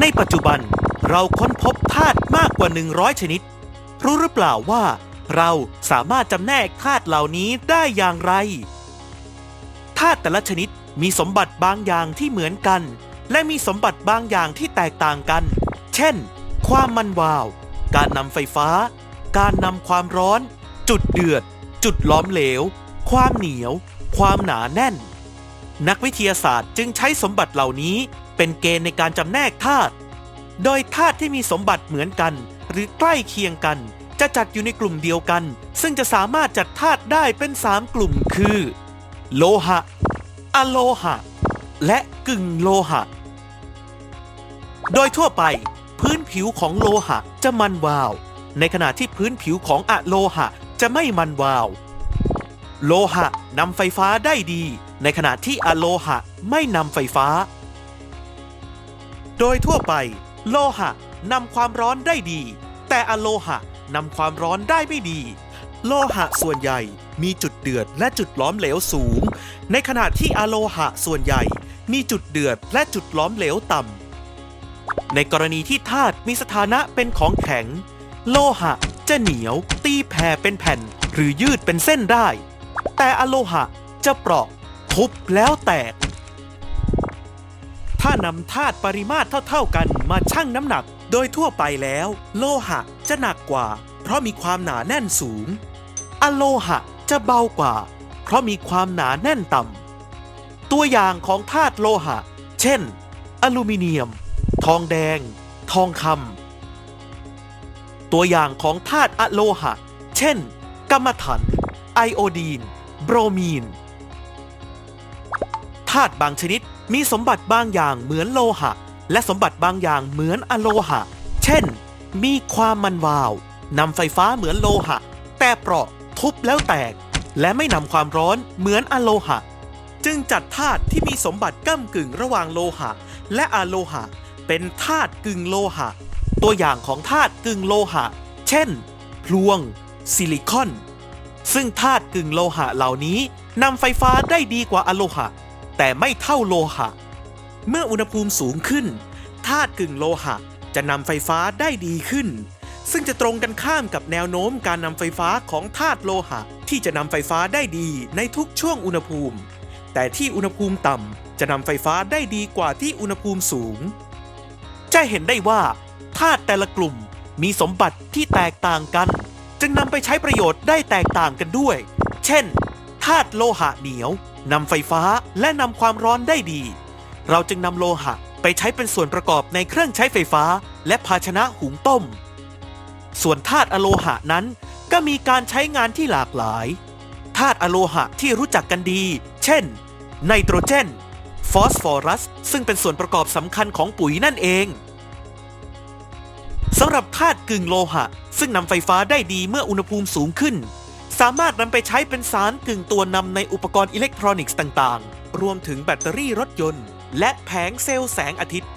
ในปัจจุบันเราค้นพบธาตุมากกว่า 100 ชนิด รู้หรือเปล่าว่า เราสามารถจำแนกธาตุเหล่านี้ได้อย่างไร ธาตุแต่ละชนิดมีสมบัติบางอย่างที่เหมือนกัน และมีสมบัติบางอย่างที่แตกต่างกัน เช่น ความมันวาว การนำไฟฟ้า การนำความร้อน จุดเดือด จุดล้อมเหลว ความเหนียว ความหนาแน่น นักวิทยาศาสตร์จึงใช้สมบัติเหล่านี้ เป็นเกณฑ์ในการจำแนกธาตุ โดยธาตุที่มีสมบัติเหมือนกัน หรือใกล้เคียงกัน จะจัดอยู่ในกลุ่มเดียวกัน ซึ่งจะสามารถจัดธาตุได้เป็น 3 กลุ่มคือ โลหะอะโลหะ และกึ่งโลหะ โดยทั่วไป พื้นผิวของโลหะจะมันวาว ในขณะที่พื้นผิวของอะโลหะจะไม่มันวาว โลหะนำไฟฟ้าได้ดี ในขณะที่อะโลหะไม่นำไฟฟ้า โดยทั่วไป โลหะนำความร้อนได้ดี แต่อโลหะนำความร้อนได้ไม่ดี โลหะส่วนใหญ่มีจุดเดือดและจุดล้อมเหลวสูง ในขณะที่อโลหะส่วนใหญ่ มีจุดเดือดและจุดล้อมเหลวต่ำในกรณีที่ธาตุมีสถานะเป็นของแข็ง โลหะจะเหนียว ตีแผ่เป็นแผ่น หรือยืดเป็นเส้นได้ แต่อโลหะจะเปราะทุบแล้วแตก ถ้านำธาตุปริมาตรเท่า ๆกันมาชั่งน้ำหนัก โดยทั่วไปแล้ว โลหะจะหนักกว่า เพราะมีความหนาแน่นสูง อโลหะจะเบากว่า เพราะมีความหนาแน่นต่ำ ตัวอย่างของธาตุโลหะ เช่น อลูมิเนียม ทองแดง ทองคำ ตัวอย่างของธาตุอโลหะ เช่นกัมมันถัน ไอโอดีน โบรมีน ธาตุบางชนิด มีสมบัติบางอย่างเหมือนโลหะ และสมบัติบางอย่างเหมือนอะโลหะ เช่น มีความมันวาวนำไฟฟ้าเหมือนโลหะ แต่เปราะทุบแล้วแตก และไม่นำความร้อนเหมือนอะโลหะ จึงจัดธาตุที่มีสมบัติก้ากึ่งระหว่างโลหะ และอะโลหะ เป็นธาตุกึ่งโลหะ ตัวอย่างของธาตุกึ่งโลหะ เช่น พลวง ซิลิคอน ซึ่งธาตุกึ่งโลหะเหล่านี้นำไฟฟ้าได้ดีกว่าอะโลหะ แต่ไม่เท่าโลหะ เมื่ออุณหภูมิสูงขึ้นธาตุกึ่งโลหะจะนำไฟฟ้าได้ดีขึ้น ซึ่งจะตรงกันข้ามกับแนวโน้มการนำไฟฟ้าของธาตุโลหะ ที่จะนำไฟฟ้าได้ดีในทุกช่วงอุณหภูมิ แต่ที่อุณหภูมิต่ำจะนำไฟฟ้าได้ดีกว่าที่อุณหภูมิสูง จะเห็นได้ว่าธาตุแต่ละกลุ่มมีสมบัติที่แตกต่างกัน จึงนำไปใช้ประโยชน์ได้แตกต่างกันด้วย เช่น ธาตุโลหะเหนียวนำไฟฟ้าและนำความร้อนได้ดี เราจึงนำโลหะไปใช้เป็นส่วนประกอบในเครื่องใช้ไฟฟ้า และภาชนะหุงต้ม ส่วนธาตุอโลหะนั้นก็มีการใช้งานที่หลากหลาย ธาตุอโลหะที่รู้จักกันดี เช่น ไนโตรเจน ฟอสฟอรัส ซึ่งเป็นส่วนประกอบสำคัญของปุ๋ยนั่นเองสำหรับธาตุกึ่งโลหะ ซึ่งนำไฟฟ้าได้ดีเมื่ออุณหภูมิสูงขึ้น สามารถนำไปใช้เป็นสารกึ่งตัวนำในอุปกรณ์อิเล็กทรอนิกส์ต่างๆ รวมถึงแบตเตอรี่รถยนต์ และแผงเซลล์แสงอาทิตย์